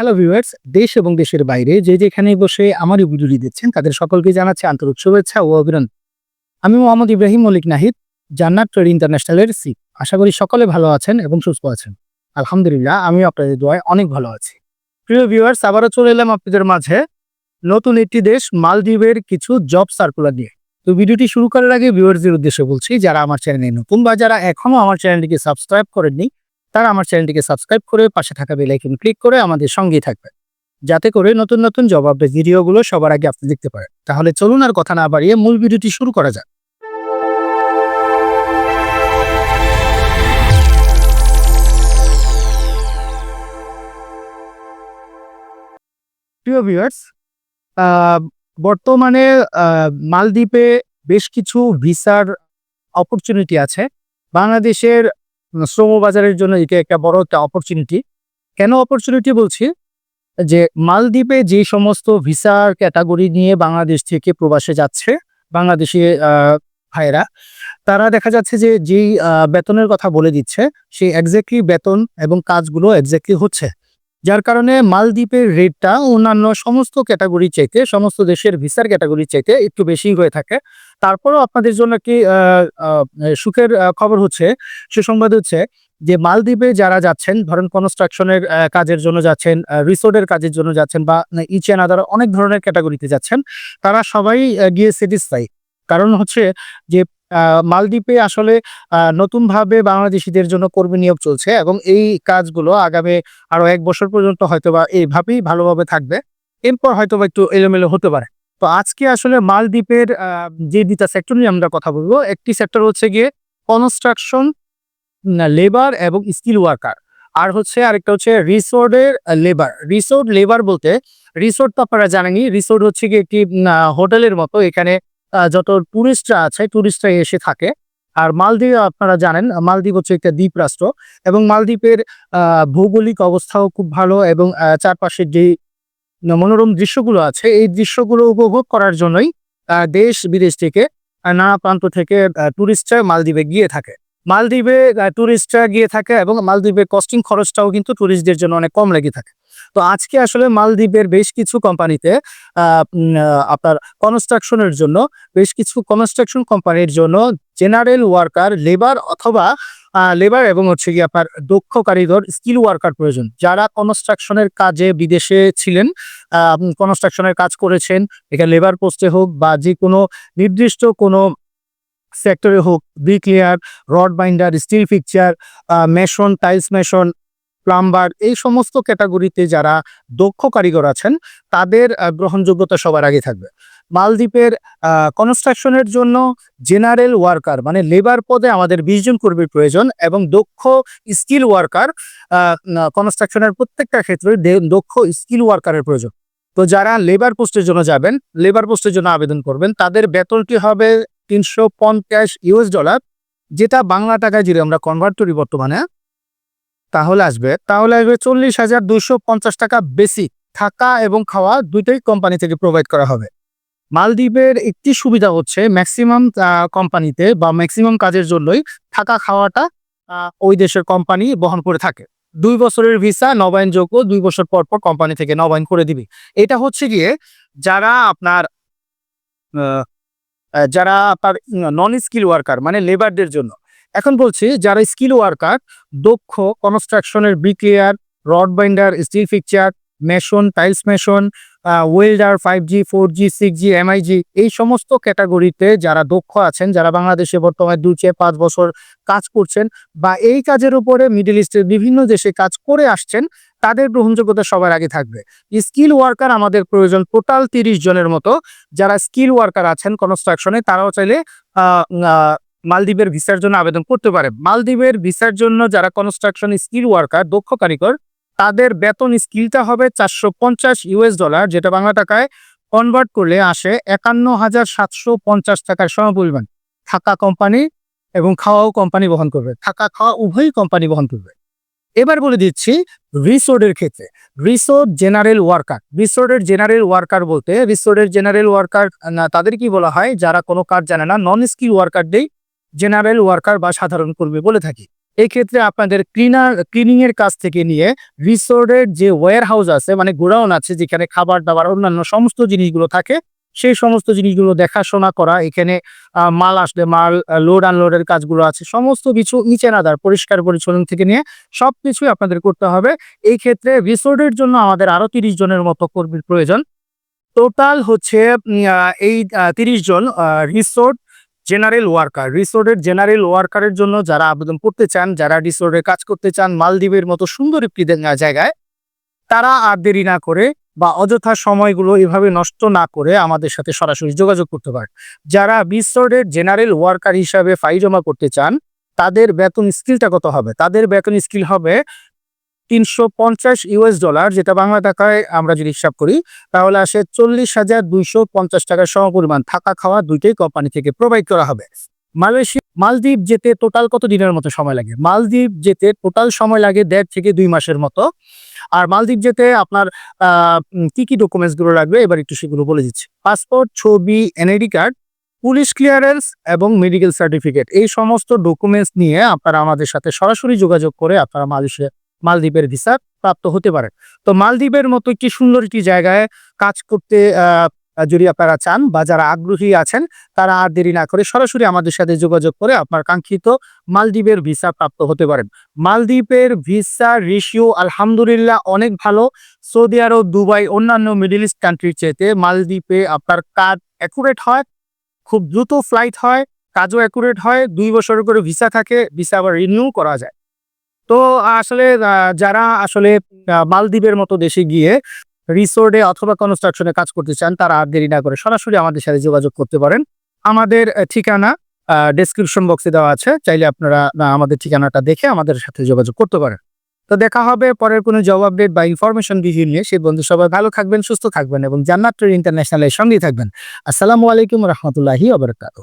Hello viewers দেশ এবং দেশের বাইরে যে যেখানে বসে আমার ভিডিওটি দেখছেন, তাদের সকলকে জানাচ্ছে আন্তরিক শুভেচ্ছা ও অভিনন্দন। আমি মোহাম্মদ ইব্রাহিম মলিক নাহিদ, জান্নাত ট্রেড ইন্টারন্যাশনালের সি আশা করি সকলে ভালো আছেন এবং সুস্থ আছেন। আলহামদুলিল্লাহ আমি আপনাদের দোয়ায় অনেক ভালো আছি। প্রিয় ভিউয়ার্স আবারও চলে এলাম আপনাদের মাঝে নতুন একটি দেশ, মালদ্বীপের কিছু জব সার্কুলার নিয়ে। তো ভিডিওটি শুরু করার আগে ভিউয়ার্সদের উদ্দেশ্যে বলছি, যারা আমার চ্যানেলে নতুন বা যারা এখনও আমার চ্যানেলটিকে সাবস্ক্রাইব করেননি তারা আমার চ্যানেলটিকে সাবস্ক্রাইব করে পাশে থাকা বেল আইকন ক্লিক করে আমাদের সঙ্গেই থাকবেন যাতে করে নতুন নতুন জবাব ভিডিওগুলো সবার আগে আপনি দেখতে পারেন। তাহলে চলুন আর কথা না বাড়িয়ে মূল ভিডিওটি শুরু করা যাক। প্রিয় ভিউয়ার্স বর্তমানে মালদ্বীপে বেশ কিছু ভিসার অপরচুনিটি আছে। বাংলাদেশের শ্রম বাজারের জন্য এটা একটা বড় একটা অপরচুনিটি কেন অপরচুনিটি বলছি? যে মালদ্বীপে যে সমস্ত ভিসার ক্যাটাগরি নিয়ে বাংলাদেশ থেকে প্রবাসে যাচ্ছে বাংলাদেশি আহ, ভাইয়েরা তারা দেখা যাচ্ছে যে যেই বেতনের কথা বলে দিচ্ছে সেই একজাক্টলি বেতন এবং কাজগুলো একজাক্টলি হচ্ছে। যার কারণে মালদ্বীপের রেটটা অন্যান্য সমস্ত ক্যাটাগরি চাইতে, সমস্ত দেশের ভিসার ক্যাটাগরি চাইতে একটু বেশি হয়ে থাকে। তারপরও আপনাদের জন্য কি সুখের খবর হচ্ছে, সুসংবাদ হচ্ছে যে মালদ্বীপে যারা যাচ্ছেন, ধরেন কনস্ট্রাকশনের কাজের জন্য যাচ্ছেন রিসোর্টের কাজের জন্য যাচ্ছেন বা ইচ অ্যান্ড আদার অনেক ধরনের ক্যাটাগরিতে যাচ্ছেন, তারা সবাই গিয়ে স্যাটিসফাই কারণ হচ্ছে যে মালদ্বীপে আসলে নতুনভাবে বাংলাদেশিদের জন্য কর্মী নিয়োগ চলছে এবং এই কাজগুলো আগামী আরও এক বছর পর্যন্ত হয়তোবা এইভাবেই ভালোভাবে থাকবে। এরপর হয়তোবা একটু এলোমেলো হতে পারে। তো আজকে আসলে মালদ্বীপের যে দুটা সেক্টর নিয়ে আমরা কথা বলব, একটি সেক্টর হচ্ছে গিয়ে কনস্ট্রাকশন লেবার এবং স্কিল ওয়ার্কার আর হচ্ছে আরেকটা হচ্ছে রিসোর্টের লেবার রিসোর্ট লেবার বলতে রিসোর্ট তো আপনারা জানেনই রিসোর্ট হচ্ছে গিয়ে একটি হোটেলের মতো। এখানে যত টুরিস্টরা আছে টুরিস্টরা এসে থাকে। আর মালদ্বীপ, আপনারা জানেন, মালদ্বীপ হচ্ছে একটা দ্বীপ রাষ্ট্র এবং মালদ্বীপের ভৌগোলিক অবস্থাও খুব ভালো এবং চারপাশের যে মনোরম দৃশ্যগুলো আছে, এই দৃশ্যগুলো উপভোগ করার জন্যই দেশ বিদেশ থেকে নানা প্রান্ত থেকে টুরিস্টরা মালদ্বীপে গিয়ে থাকে। মালদ্বীপে টুরিস্টরা গিয়ে থাকে এবং মালদ্বীপের কস্টিং খরচটাও কিন্তু টুরিস্টদের জন্য অনেক কম লেগে থাকে। তো আজকে আসলে মালদ্বীপের বেশ কিছু কোম্পানিতে আপনার কনস্ট্রাকশনের জন্য, বেশ কিছু কনস্ট্রাকশন কোম্পানির জন্য জেনারেল ওয়ার্কার লেবার অথবা লেবার এবং হচ্ছে কি আপনার দক্ষ কারিগর স্কিল ওয়ার্কার প্রয়োজন। যারা কনস্ট্রাকশনের কাজে বিদেশে ছিলেন কনস্ট্রাকশনের কাজ করেছেন, এখানে লেবার পোস্টে হোক বা যে কোনো নির্দিষ্ট কোনো সেক্টরে হোক bricklayer rod binder steel fixture mason tiles mason plumber এই সমস্ত ক্যাটাগরিতে যারা দক্ষ কারিগর আছেন, তাদের গ্রহণযোগ্যতা সবার আগে থাকবে। মালদ্বীপের কনস্ট্রাকশনের জন্য জেনারেল ওয়ার্কার মানে লেবার পদে আমাদের বিশ জন কর্মীর প্রয়োজন এবং দক্ষ স্কিল ওয়ার্কার কনস্ট্রাকশনের প্রত্যেকটা ক্ষেত্রে দক্ষ স্কিল ওয়ার্কারের প্রয়োজন। তো যারা লেবার পোস্টের জন্য যাবেন লেবার পোস্টের জন্য আবেদন করবেন, তাদের বেতনটি হবে তিনশো পঞ্চাশ ইউএস ডলার, যেটা বাংলা টাকায় যদি আমরা কনভার্ট করি বর্তমানে, তাহলে আসবে তাহলে আসবে চল্লিশ হাজার দুইশো পঞ্চাশ টাকা বেশি। থাকা এবং খাওয়া দুইটাই কোম্পানি থেকে প্রোভাইড করা হবে। মালদ্বীপের একটি সুবিধা হচ্ছে ম্যাক্সিমাম কোম্পানিতে বা ম্যাক্সিমাম কাজের জন্যই থাকা খাওয়াটা ওই দেশের কোম্পানি বহন করে থাকে। দুই বছরের ভিসা নবায়নযোগ্য, দুই বছর পর পর কোম্পানি থেকে নবায়ন করে দিবে। এটা হচ্ছে গিয়ে যারা আপনার যারা আপনার নন স্কিল ওয়ার্কার মানে লেবারদের জন্য। এখন বলছি, যারা স্কিল ওয়ার্কার দক্ষ কনস্ট্রাকশনের বিক্রিয়ার rod binder steel fixture mason tiles mason welder five G four G six G MIG এই সমস্ত ক্যাটাগরিতে যারা দক্ষ আছেন, যারা বাংলাদেশে বর্তমানে দুই চেয়ে পাঁচ বছর কাজ করছেন বা এই কাজের উপরে মিডল ইস্টের বিভিন্ন দেশে কাজ করে আসছেন, তাদের গ্রহণযোগ্যতা সবার আগে থাকবে। স্কিল ওয়ার্কার আমাদের প্রয়োজন টোটাল তিরিশ জনের মতো। যারা স্কিল ওয়ার্কার আছেন কনস্ট্রাকশনে তারাও চাইলে মালদ্বীপের ভিসার জন্য আবেদন করতে পারে। মালদ্বীপের ভিসার জন্য যারা কনস্ট্রাকশন স্কিল ওয়ার্কার দক্ষ কারিগর তাদের বেতন স্কিলটা হবে চারশো পঞ্চাশ ইউএস ডলার, যেটা বাংলা টাকায় কনভার্ট করলে আসে একান্ন হাজার সাতশো পঞ্চাশ টাকার সমপরিমাণ। থাকা কোম্পানি এবং খাওয়াও কোম্পানি বহন করবে। থাকা খাওয়া উভয়ই কোম্পানি বহন করবে। এবার বলে দিচ্ছি রিসোর্টের ক্ষেত্রে। Resort general worker. রিসোর্টের জেনারেল ওয়ার্কার বলতে রিসোর্টের জেনারেল ওয়ার্কার তাদের কি বলা হয়? যারা কোনো কাজ জানে না নন স্কিল ওয়ার্কারদের জেনারেল ওয়ার্কার বা সাধারণ কর্মী বলে থাকি। এই ক্ষেত্রে আপনাদের ক্লিনার ক্লিনিং এর কাজ থেকে নিয়ে রিসোর্টের যে ওয়্যার হাউস আছে মানে গোডাউন আছে, যেখানে খাবার দাবার, অন্যান্য সমস্ত জিনিসগুলো থাকে, সেই সমস্ত জিনিসগুলো দেখাশোনা করা, এখানে মাল আসলে মাল লোড আনলোডের কাজগুলো আছে, সমস্ত কিছু ইচ আদার পরিষ্কার পরিচ্ছন্ন থেকে নিয়ে সব কিছুই আপনাদের করতে হবে। এই ক্ষেত্রে রিসোর্টের জন্য আমাদের আরও তিরিশ জনের মতো কর্মীর প্রয়োজন। টোটাল হচ্ছে এই তিরিশ জন রিসোর্ট জেনারেল ওয়ার্কার রিসোর্টের জেনারেল ওয়ার্কারের জন্য যারা আবেদন করতে চান, যারা রিসোর্টে কাজ করতে চান, মালদ্বীপের মতো সুন্দর একটি জায়গায়, তারা আর দেরি না করে বা অযথা সময়গুলো এভাবে নষ্ট না করে আমাদের সাথে সরাসরি যোগাযোগ করতে পারে যারা রিসোর্টের জেনারেল ওয়ার্কার হিসাবে ফাইল জমা করতে চান, তাদের বেতন স্কিলটা কত হবে? তাদের বেতন স্কিল হবে তিনশো পঞ্চাশ ইউএস ডলার, যেটা বাংলা টাকায় আমরা যদি হিসাব করি, তাহলে আসে চল্লিশ হাজার দুইশো পঞ্চাশ টাকার সমপরিমাণ। থাকা খাওয়া দুইটাই কোম্পানি থেকে প্রোভাইড করা হবে। মালয়েশিয়া মালদ্বীপ যেতে টোটাল কত দিনের মতো সময় লাগে? মালদ্বীপ যেতে টোটাল সময় লাগে দেড় থেকে দুই মাসের মতো। আর মালদ্বীপ যেতে আপনার কি কি ডকুমেন্টসগুলো লাগবে? এবার একটু সেগুলো বলে দিচ্ছি। পাসপোর্ট ছবি এনআইডি কার্ড পুলিশ ক্লিয়ারেন্স এবং মেডিকেল সার্টিফিকেট এই সমস্ত ডকুমেন্টস নিয়ে আপনারা আমাদের সাথে সরাসরি যোগাযোগ করে আপনারা মালয়েশিয়া মালদ্বীপের ভিসা প্রাপ্ত হতে পারেন তো মালদ্বীপের মতো একটি সুন্দর একটি জায়গায় কাজ করতে যদি আপনারা চান বা যারা আগ্রহী আছেন, তারা আর দেরি না করে সরাসরি আমাদের সাথে যোগাযোগ করে আপনার কাঙ্ক্ষিত মালদ্বীপের ভিসা প্রাপ্ত হতে পারেন। মালদ্বীপের ভিসা রেশিও আলহামদুলিল্লাহ অনেক ভালো। সৌদি আরব, দুবাই, অন্যান্য মিডিল ইস্ট কান্ট্রির চাইতে মালদ্বীপে আপনার কাজ অ্যাকুরেট হয়, খুব দ্রুত ফ্লাইট হয়, কাজও অ্যাকুরেট হয়, দুই বছরের করে ভিসা থাকে, ভিসা আবার রিনিউ করা যায়। তো আসলে যারা আসলে মালদ্বীপের মতো দেশে গিয়ে রিসোর্টে অথবা কনস্ট্রাকশনে কাজ করতে চান, তারা আর দেরি না করে সরাসরি আমাদের সাথে যোগাযোগ করতে পারেন। আমাদের ঠিকানা ডেসক্রিপশন বক্সে দেওয়া আছে। চাইলে আপনারা আমাদের ঠিকানাটা দেখে আমাদের সাথে যোগাযোগ করতে পারেন। তো দেখা হবে পরের কোনো জব আপডেট বা ইনফরমেশন ভিডিও নিয়ে। সেই বন্ধু সবাই ভালো থাকবেন, সুস্থ থাকবেন এবং জান্নাত ইন্টারন্যাশনালের সঙ্গেই থাকবেন। আসসালামু আলাইকুম রহমতুল্লাহি আবরকাত